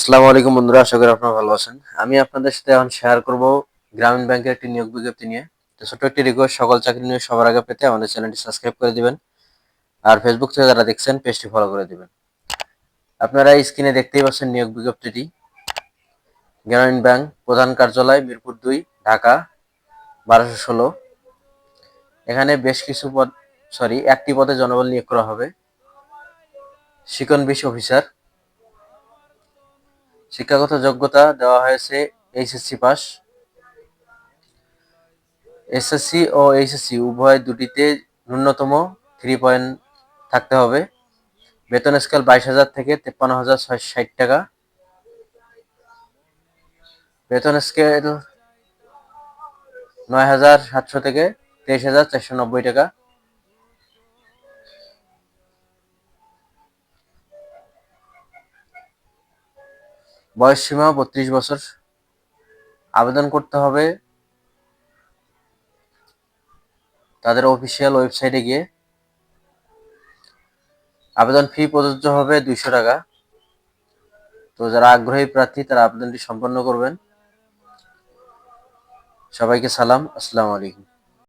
আসসালামু আলাইকুম বন্ধুরা, আশা করি আপনারা ভালো আছেন। আমি আপনাদের সাথে এখন শেয়ার করব গ্রামীণ ব্যাংকের একটি নিয়োগ বিজ্ঞপ্তি নিয়ে। তো ছোট্ট একটি রিকোয়েস্ট সকল চাকরি নিয়ে সবার আগে পেতে আমাদের চ্যানেলটি সাবস্ক্রাইব করে দিবেন। আর ফেসবুক থেকে যারা দেখছেন পেজটি ফলো করে দিবেন। আপনারা স্ক্রিনে দেখতেই পাচ্ছেন নিয়োগ বিজ্ঞপ্তিটি। গ্রামীণ ব্যাংক প্রধান কার্যালয়, মিরপুর দুই, ঢাকা, বারোশো ষোলো। এখানে বেশ কিছু পদ সরি একটি পদে জনবল নিয়োগ করা হবে। শিকন বিশ অফিসার শিক্ষাগত যোগ্যতা দেওয়া হয়েছে এইচএসসি পাস। এসএসসি ও এইচএসসি উভয় দুটিতে ন্যূনতম থ্রি পয়েন্ট থাকতে হবে। বেতন স্কেল বাইশ হাজার থেকে তেপ্পান্ন হাজার ছয়শো ষাট টাকা। বেতন স্কেল নয় হাজার সাতশো থেকে তেইশ হাজার চারশো নব্বই টাকা। বয়স সীমা বত্রিশ বছর। আবেদন করতে হবে তাদের অফিসিয়াল ওয়েবসাইটে গিয়ে। আবেদন ফি প্রযোজ্য হবে দুইশো টাকা। তো যারা আগ্রহী প্রার্থী, তারা আবেদনটি সম্পন্ন করবেন। সবাইকে সালাম, আসসালামু আলাইকুম।